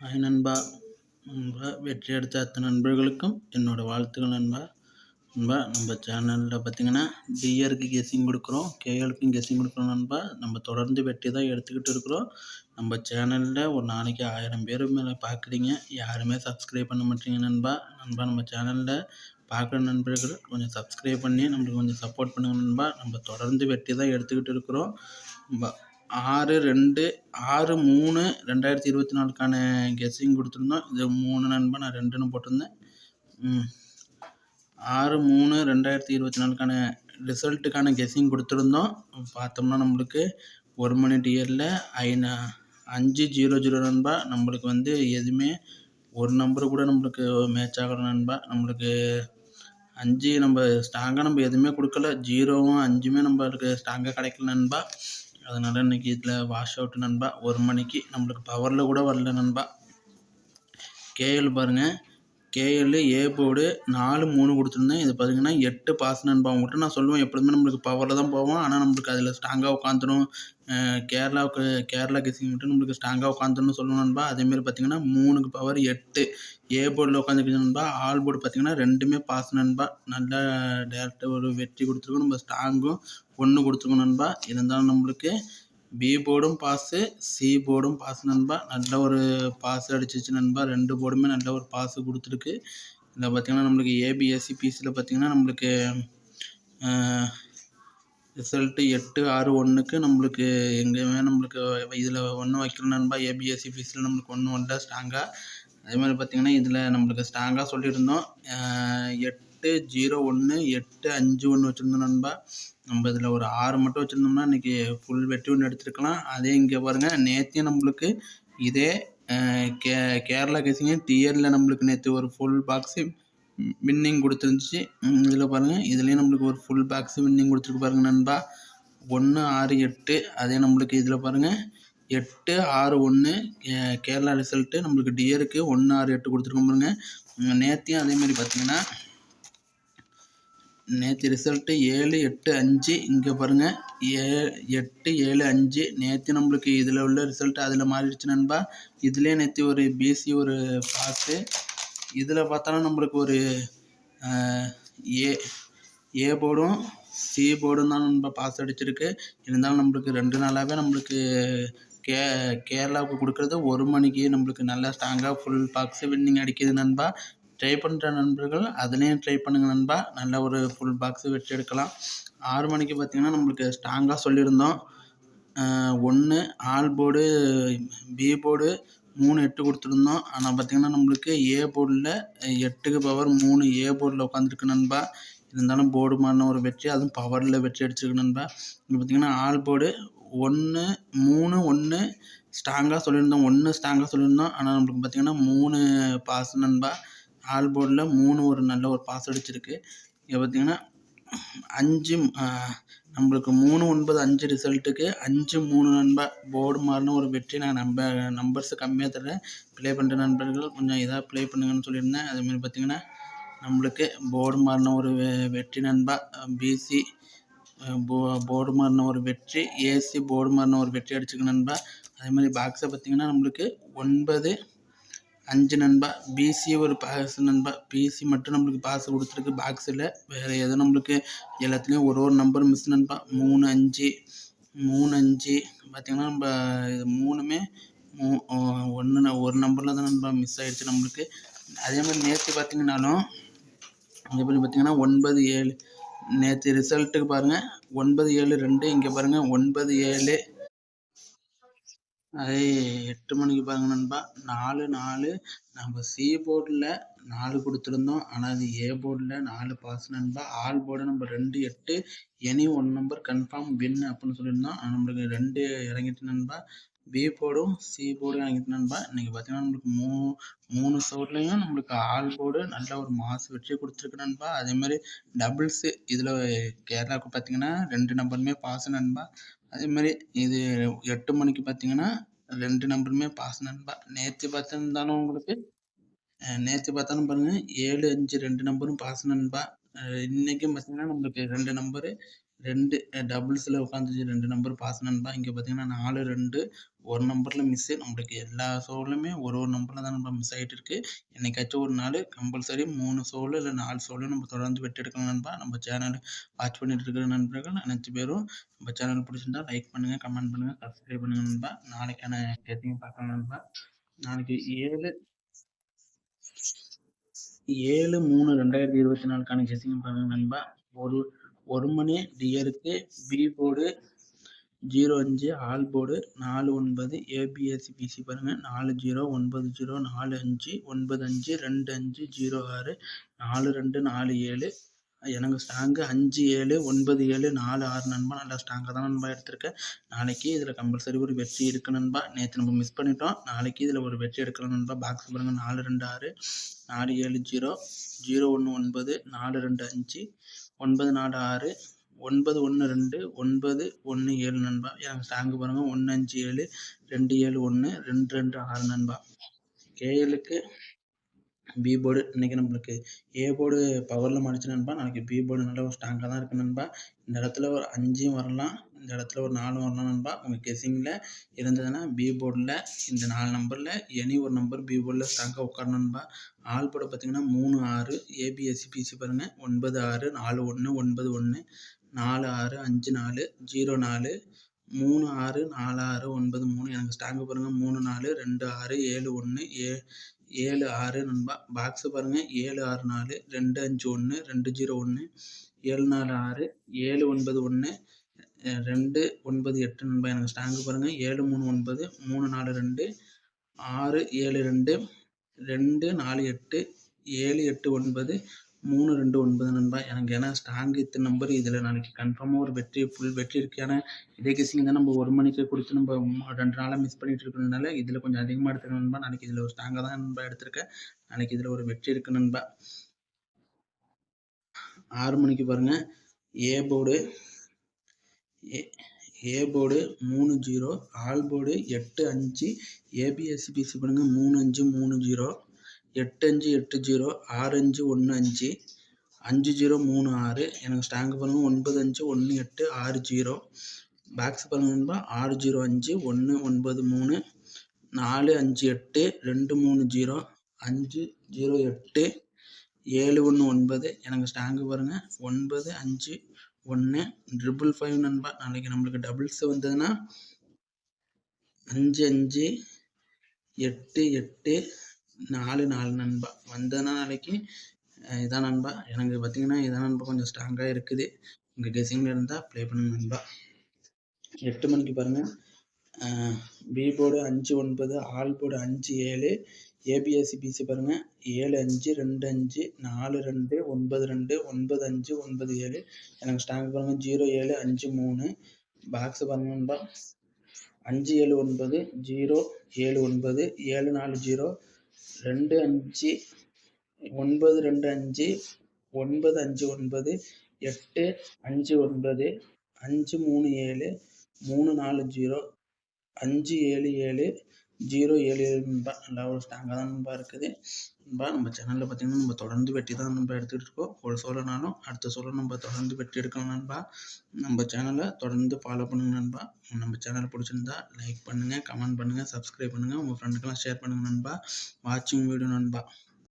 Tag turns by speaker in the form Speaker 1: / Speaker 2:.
Speaker 1: Hi நண்பா. நண்பா வெற்றி அடித்த அத்தனை நண்பர்களுக்கும் என்னோடய வாழ்த்துக்கள் நண்பா. நண்பா நம்ம சேனலில் பார்த்தீங்கன்னா டிஆருக்கு கெஸ்ஸிங் கொடுக்குறோம் கேஎலுக்கும் கெஸ்ஸிங் கொடுக்குறோம் நண்பா. நம்ம தொடர்ந்து வெற்றி தான் எடுத்துக்கிட்டு இருக்கிறோம். நம்ம சேனலில் ஒரு நாளைக்கு ஆயிரம் பேர் மேலே பார்க்குறீங்க யாருமே சப்ஸ்கிரைப் பண்ண மாட்டீங்க நண்பா. நண்பா நம்ம சேனலில் பார்க்குற நண்பர்கள் கொஞ்சம் சப்ஸ்கிரைப் பண்ணி நம்மளுக்கு கொஞ்சம் சப்போர்ட் பண்ணுங்கள் நண்பா. நம்ம தொடர்ந்து வெற்றி தான் எடுத்துக்கிட்டு இருக்கிறோம். நண்பா ஆறு ரெண்டு ஆறு மூணு ரெண்டாயிரத்தி இருபத்தி நாலுக்கான கெஸ்ஸிங் கொடுத்துருந்தோம். இது மூணு நண்பன் நான் ரெண்டுன்னு போட்டிருந்தேன். ஆறு மூணு ரெண்டாயிரத்தி இருபத்தி நாலுக்கான ரிசல்ட்டுக்கான கெஸ்ஸிங் கொடுத்துருந்தோம். பார்த்தோம்னா நம்மளுக்கு ஒரு மணி டியரில் ஐநா அஞ்சு ஜீரோ ஜீரோ நண்பா. நம்மளுக்கு வந்து எதுவுமே ஒரு நம்பர் கூட நம்மளுக்கு மேட்ச் ஆகிற நண்பா. நம்மளுக்கு அஞ்சு நம்ம ஸ்ட்ராங்காக நம்ம எதுவுமே கொடுக்கல. ஜீரோவும் அஞ்சுமே நம்மளுக்கு ஸ்ட்ராங்காக கிடைக்கல நண்பா. அதனால் இன்றைக்கி இதில் வாஷ் அவுட் நண்பா. ஒரு மணிக்கு நம்மளுக்கு பவரில் கூட வரல நண்பா. கேஎல் பாருங்கள் கேஎல் ஏ போர்டு நாலு மூணு கொடுத்துருந்தேன். இது பார்த்தீங்கன்னா எட்டு பாஸ் நண்பா. உங்கள்கிட்ட நான் சொல்லுவேன் எப்பொழுதுமே நம்மளுக்கு பவரில் தான் போவோம். ஆனால் நம்மளுக்கு அதில் ஸ்ட்ராங்காக உட்காந்துரும் கேரளாவுக்கு கேரளா கிசிங் மட்டும் நம்மளுக்கு ஸ்ட்ராங்காக உட்காந்துருன்னு சொல்லணும் நண்பா. அதேமாரி பார்த்தீங்கன்னா மூணுக்கு பவர் எட்டு. ஏ போர்டில் உட்காந்துருக்கு நண்பா. ஆல் போர்டு பார்த்தீங்கன்னா ரெண்டுமே பாஸ் நண்பா. நல்லா டேரெக்டாக ஒரு வெற்றி கொடுத்துருக்கோம். நம்ம ஸ்ட்ராங்கும் ஒன்று கொடுத்துருக்கோம் நண்பா. இருந்தாலும் நம்மளுக்கு பி போர்டும் பாஸு சி போர்டும் பாஸ் நண்பா. நல்ல ஒரு பாஸ் அடிச்சிச்சு நண்பா. ரெண்டு போர்டுமே நல்ல ஒரு பாஸ் கொடுத்துருக்கு. இதில் பார்த்திங்கன்னா நம்மளுக்கு ஏபிஎஸ்சி பிசியில் பார்த்திங்கன்னா நம்மளுக்கு ரிசல்ட்டு எட்டு ஆறு ஒன்றுக்கு நம்மளுக்கு எங்கேயுமே நம்மளுக்கு இதில் ஒன்று வைக்கணும் நண்பா. ஏபிஎஸ்சி ஃபீஸில் நம்மளுக்கு ஒன்றும் வரல ஸ்ட்ராங்காக அதே மாதிரி பார்த்திங்கன்னா இதில் நம்மளுக்கு ஸ்ட்ராங்காக சொல்லியிருந்தோம். எட் எட்டு ஜீரோ ஒன்று எட்டு அஞ்சு ஒன்று வச்சுருந்தோம் நண்பா. நம்ம இதில் ஒரு ஆறு மட்டும் வச்சுருந்தோம்னா இன்றைக்கி ஃபுல் வெற்றி ஒன்று எடுத்துருக்கலாம். அதே இங்கே பாருங்கள் நேற்றையும் நம்மளுக்கு இதே கே கேரளா கேசிங்க டிஎரில் நம்மளுக்கு நேற்று ஒரு ஃபுல் பாக்ஸு வின்னிங் கொடுத்துருந்துச்சு. இதில் பாருங்கள் இதுலேயும் நம்மளுக்கு ஒரு ஃபுல் பாக்ஸு வின்னிங் கொடுத்துருக்கு பாருங்கள் நண்பா. ஒன்று ஆறு எட்டு அதே நம்மளுக்கு இதில் பாருங்கள் எட்டு ஆறு ஒன்று கேரளா ரிசல்ட்டு நம்மளுக்கு டியருக்கு ஒன்று ஆறு எட்டு கொடுத்துருக்கோம் பாருங்கள் நேற்றையும் அதேமாதிரி பார்த்தீங்கன்னா நேற்று ரிசல்ட்டு ஏழு எட்டு அஞ்சு. இங்கே பாருங்கள் ஏ எட்டு ஏழு அஞ்சு. நேற்று நம்மளுக்கு இதில் உள்ள ரிசல்ட் அதில் மாறிடுச்சு நண்பா. இதுலேயே நேற்று ஒரு பிசி ஒரு பாஸு இதில் பார்த்தாலும் நம்மளுக்கு ஒரு ஏ ஏ போர்டும் சி போர்டும் தான் நண்பா பாஸ் அடிச்சிருக்கு. இருந்தாலும் நம்மளுக்கு ரெண்டு நாளாகவே நம்மளுக்கு கே கேரளாவுக்கு கொடுக்குறது ஒரு மணிக்கு நம்மளுக்கு நல்லா ஸ்ட்ராங்காக ஃபுல் பாக்ஸு வின்னிங் அடிக்குது நண்பா. ட்ரை பண்ணுற நண்பர்கள் அதுலேயும் ட்ரை பண்ணுங்கள் நண்பா. நல்ல ஒரு ஃபுல் பாக்ஸு வெற்றி எடுக்கலாம். ஆறு மணிக்கு பார்த்திங்கன்னா நம்மளுக்கு ஸ்ட்ராங்காக சொல்லியிருந்தோம். ஒன்று ஆல் போர்டு பி போர்டு மூணு எட்டு கொடுத்துருந்தோம். ஆனால் பார்த்திங்கன்னா நம்மளுக்கு ஏ போர்டில் எட்டுக்கு பவர் மூணு ஏ போர்டில் உட்காந்துருக்கு நண்பா. இருந்தாலும் போர்டு மாறின ஒரு வெற்றி அதுவும் பவரில் வெற்றி அடிச்சிருக்கு நண்பா. இங்கே பார்த்திங்கன்னா ஆல் போர்டு ஒன்று மூணு ஒன்று ஸ்ட்ராங்காக சொல்லியிருந்தோம். ஒன்று ஸ்ட்ராங்காக சொல்லியிருந்தோம். ஆனால் நம்மளுக்கு பார்த்திங்கன்னா மூணு பாஸ் நண்பா. ஆல் போர்டில் மூணு ஒரு நல்ல ஒரு பாஸ் அடிச்சிருக்கு. இங்கே பார்த்தீங்கன்னா அஞ்சு நம்மளுக்கு மூணு ஒன்பது அஞ்சு ரிசல்ட்டுக்கு அஞ்சு மூணு நண்பர் போர்டு மாறின ஒரு வெற்றி நான் நம்ப நம்பர்ஸு கம்மியாக தரேன் ப்ளே பண்ணுற நண்பர்கள் கொஞ்சம் இதாக ப்ளே பண்ணுங்கன்னு சொல்லியிருந்தேன். அதேமாதிரி பார்த்தீங்கன்னா நம்மளுக்கு போர்டு மாறின ஒரு வெற்றி நண்பா பிசி போ போர்டு மாறின ஒரு வெற்றி ஏசி போர்டு மாறின ஒரு வெற்றி அடிச்சுக்க நண்பா. அதே மாதிரி பாக்ஸை பார்த்திங்கன்னா நம்மளுக்கு ஒன்பது அஞ்சு நண்பா பிசி ஒரு பாஸ் நண்பா. பிசி மட்டும் நம்மளுக்கு பாஸ் கொடுத்துருக்கு. பாக்ஸில் வேறு எதுவும் நம்மளுக்கு எல்லாத்துலேயும் ஒரு ஒரு நம்பர் மிஸ் நண்பா. மூணு அஞ்சு மூணு அஞ்சு. பார்த்திங்கன்னா நம்ம இது மூணுமே மூ ஒன்று ஒரு நம்பரில் தான் நண்பா மிஸ் ஆகிடுச்சு நம்மளுக்கு. அதே மாதிரி நேற்று பார்த்திங்கனாலும் அதே மாதிரி பார்த்திங்கன்னா ஒன்பது ஏழு. நேற்று ரிசல்ட்டுக்கு பாருங்கள் ஒன்பது ஏழு ரெண்டு இங்கே பாருங்கள் ஒன்பது ஏழு அதே எட்டு மணிக்கு பாருங்க நண்பா. நாலு நாலு. நம்ம சி போர்டில் நாலு கொடுத்துருந்தோம். ஆனால் அது ஏ போர்டில் நாலு பாஸ் நண்பா. ஆல் போர்டு நம்ம ரெண்டு எட்டு. Any one number confirm win அப்படின்னு சொல்லியிருந்தோம். ஆனால் நம்மளுக்கு ரெண்டு இறங்கிட்டு நண்பா. பி போர்டும் சி போர்டும் இறங்கிட்டு நண்பா? இன்றைக்கி பார்த்தீங்கன்னா நம்மளுக்கு மூ மூணு சவுட்லேயும் நம்மளுக்கு ஆல் போர்டு நல்ல ஒரு மாசு வெற்றி கொடுத்துருக்கு நண்பா. அதேமாதிரி டபுள்ஸு இதில் கேரளாவுக்கு பார்த்தீங்கன்னா ரெண்டு நம்பருமே பாஸ் நண்பா. அதேமாதிரி இது எட்டு மணிக்கு பார்த்தீங்கன்னா ரெண்டு நம்பருமே பாஸ் நண்பா. நேற்று பார்த்துருந்தாலும் உங்களுக்கு நேற்று பார்த்தாலும் பாருங்கள் ஏழு அஞ்சு ரெண்டு நம்பரும் பாஸ் நண்பா. இன்றைக்கும் பார்த்தீங்கன்னா நம்மளுக்கு ரெண்டு நம்பரு ரெண்டு டபுள்ஸில் உட்காந்துச்சு ரெண்டு நம்பர் பாஸ் நண்பா இங்கே பார்த்தீங்கன்னா நாலு ரெண்டு ஒரு நம்பரில் மிஸ்ஸு நம்மளுக்கு எல்லா சோலுமே ஒரு ஒரு நம்பரில் தான் நம்ம மிஸ் ஆகிட்டு இருக்கு. என்னைக்காச்சும் ஒரு நாள் கம்பல்சரி மூணு ஷோலு இல்லை நாலு சோலு நம்ம தொடர்ந்து வெட்டி எடுக்கணும் நண்பா நம்ம சேனல் வாட்ச் பண்ணிட்டு இருக்கிற நண்பர்கள் அனைத்து பேரும் நம்ம சேனல் பிடிச்சிருந்தா லைக் பண்ணுங்கள் கமெண்ட் பண்ணுங்கள் சப்ஸ்கிரைப் பண்ணுங்கள் நண்பா. நாளைக்கான கேட்டிங்க பார்க்கலாம் நண்பா. நாளைக்கு ஏழு ஏழு மூணு ரெண்டாயிரத்தி இருபத்தி நாலுக்கான கெஸிங் பாருங்கள் நண்பா. ஒரு ஒரு மணி டியருக்கு பி போர்டு ஜீரோ அஞ்சு ஆல் போர்டு நாலு ஒன்பது ஏபிஎஸ்சி பிசி பாருங்கள் நாலு ஜீரோ ஒன்பது ஜீரோ நாலு அஞ்சு ஒன்பது அஞ்சு ரெண்டு அஞ்சு ஜீரோ ஆறு நாலு ரெண்டு நாலு ஏழு. எனக்கு ஸ்ட்ராங்கு அஞ்சு ஏழு ஒன்பது ஏழு நாலு ஆறு நண்பா. நல்லா ஸ்ட்ராங்காக தான் நண்பா எடுத்திருக்கேன். நாளைக்கு இதில் கம்பல்சரி ஒரு வெற்றி இருக்கு நண்பா. நேற்று நம்ம மிஸ் பண்ணிட்டோம். நாளைக்கு இதில் ஒரு வெற்றி எடுக்கலாம் நண்பா. பாக்ஸ் பாருங்கள் நாலு ரெண்டு ஆறு நாலு ஏழு ஜீரோ ஜீரோ ஒன்று ஒன்பது நாலு ரெண்டு அஞ்சு ஒன்பது நாலு ஆறு ஒன்பது ஒன்று ரெண்டு ஒன்பது ஒன்று ஏழு நண்பா. எனக்கு ஸ்டாங்கு பாருங்கள் ஒன்று அஞ்சு ஏழு ரெண்டு ஏழு ஒன்று ரெண்டு ரெண்டு ஆறு நண்பா. கேஎலுக்கு பி போர்டு இன்றைக்கி நம்மளுக்கு ஏ போர்டு பவரில் மாறிச்சு நண்பா நாளைக்கு பி போர்டு நல்ல ஒரு ஸ்ட்ராங்காக தான் இருக்குது நண்பா. இந்த இடத்துல ஒரு அஞ்சும் வரலாம் இந்த இடத்துல ஒரு நாலும் வரலாம் நண்பா. உங்கள் கெஸிங்கில் இருந்ததுன்னா பி போர்டில் இந்த நாலு நம்பரில் எனி ஒரு நம்பர் பி போர்டில் ஸ்ட்ராங்காக உட்காரணும் நண்பா. ஆள் போட பார்த்தீங்கன்னா மூணு ஆறு ஏபிஎஸ்சி பிசி பாருங்கள் ஒன்பது ஆறு நாலு ஒன்று ஒன்பது ஒன்று நாலு ஆறு அஞ்சு நாலு ஜீரோ நாலு மூணு ஆறு நாலு ஆறு ஒன்பது மூணு. எனக்கு ஸ்டாங்கு பாருங்கள் மூணு நாலு ரெண்டு ஆறு ஏழு ஒன்று ஏ ஏழு ஆறு நண்பா பாக்ஸு பாருங்கள் ஏழு ஆறு நாலு ரெண்டு அஞ்சு ஒன்று ரெண்டு ஜீரோ ஒன்று ஏழு நாலு ஆறு ஏழு ஒன்பது ஒன்று ரெண்டு ஒன்பது எட்டு நண்பா. எனக்கு ஸ்டாங்கு பாருங்கள் ஏழு மூணு ஒன்பது மூணு நாலு ரெண்டு ஆறு ஏழு ரெண்டு ரெண்டு நாலு எட்டு ஏழு எட்டு ஒன்பது மூணு ரெண்டு ஒன்பது நண்பா எனக்கு ஏன்னா ஸ்ட்ராங் இத்தனை நம்பர் இதில். நாளைக்கு கன்ஃபார்மாக ஒரு வெற்றி ஃபுல் வெற்றி இருக்கு. ஏன்னா இதே கெஸிங் தான் நம்ம ஒரு மணிக்கு கொடுத்து நம்ம ரெண்டு நாளாக மிஸ் பண்ணிட்டு இருக்கிறதுனால இதில் கொஞ்சம் அதிகமாக எடுத்துக்கணும் நண்பா. நாளைக்கு இதில் ஒரு ஸ்ட்ராங்காக தான் நண்பா எடுத்திருக்கேன். நாளைக்கு இதில் ஒரு வெற்றி இருக்கு நண்பா. ஆறு மணிக்கு பாருங்கள் A board A A board மூணு ஜீரோ ஆல் போர்டு எட்டு அஞ்சு ஏபிஎஸ்சிபிசி பண்ணுங்கள் மூணு அஞ்சு மூணு ஜீரோ எட்டு அஞ்சு எட்டு ஜீரோ ஆறு அஞ்சு ஒன்று அஞ்சு அஞ்சு ஜீரோ மூணு ஆறு எனக்கு ஸ்டாங்க் பாருங்கள் ஒன்பது அஞ்சு ஒன்று எட்டு ஆறு ஜீரோ பேக்ஸ் பாருங்க ஆறு ஜீரோ அஞ்சு ஒன்று ஒன்பது மூணு நாலு அஞ்சு எட்டு ரெண்டு மூணு ஜீரோ அஞ்சு ஜீரோ எட்டு ஏழு ஒன்று ஒன்பது எனக்கு ஸ்டாங்க் பாருங்கள் ஒன்பது அஞ்சு ஒன்று ட்ரிபிள் ஃபைவ் நண்பா நாளைக்கு நம்மளுக்கு டபுள்ஸ் வந்ததுன்னா அஞ்சு அஞ்சு எட்டு எட்டு நாலு நாலு நண்பா. வந்ததுன்னா நாளைக்கு இதான் நண்பா. எனக்கு பார்த்தீங்கன்னா இதான் நண்பா கொஞ்சம் ஸ்ட்ராங்காக இருக்குது. உங்கள் கெஸிங்கில் இருந்தால் ப்ளே பண்ணுங்க நண்பா. எட்டு மணிக்கு பாருங்கள் பி போர்டு அஞ்சு ஒன்பது ஆல் போர்டு அஞ்சு ஏழு ஏபிஎஸ்சி பிசி பாருங்கள் ஏழு அஞ்சு ரெண்டு அஞ்சு நாலு ரெண்டு ஒன்பது ரெண்டு ஒன்பது அஞ்சு ஒன்பது ஏழு. எனக்கு ஸ்ட்ராங் பாருங்கள் ஜீரோ ஏழு அஞ்சு மூணு. பாக்ஸ் பாருங்கள் நண்பா. அஞ்சு ஏழு ஒன்பது ஜீரோ ஏழு ஒன்பது ஏழு நாலு ஜீரோ. ரெண்டு அஞ்சு ஒன்பது ரெண்டு அஞ்சு ஒன்பது அஞ்சு ஒன்பது எட்டு அஞ்சு ஒன்பது அஞ்சு மூணு ஏழு மூணு நாலு ஜீரோ அஞ்சு ஏழு ஏழு ஜீரோ ஏழு ஏழு நண்பா நல்லா ஒரு ஸ்ட்ராங்காக தான் நண்பா இருக்குது. நண்பா நம்ம சேனலில் பார்த்திங்கன்னா நம்ம தொடர்ந்து வெட்டி தான் நம்ம எடுத்துகிட்டு இருக்கோம். ஒரு சோழனாலும் அடுத்த சோழ நம்ம தொடர்ந்து வெட்டி எடுக்கலாம் நண்பா. நம்ம சேனலை தொடர்ந்து ஃபாலோ பண்ணுங்கள் நண்பா. நம்ம சேனல் பிடிச்சிருந்தா லைக் பண்ணுங்கள் கமெண்ட் பண்ணுங்கள் சப்ஸ்கிரைப் பண்ணுங்கள் உங்கள் ஃப்ரெண்டுக்கெல்லாம் ஷேர் பண்ணுங்கள் நண்பா. வாட்சிங் வீடியோ நண்பா.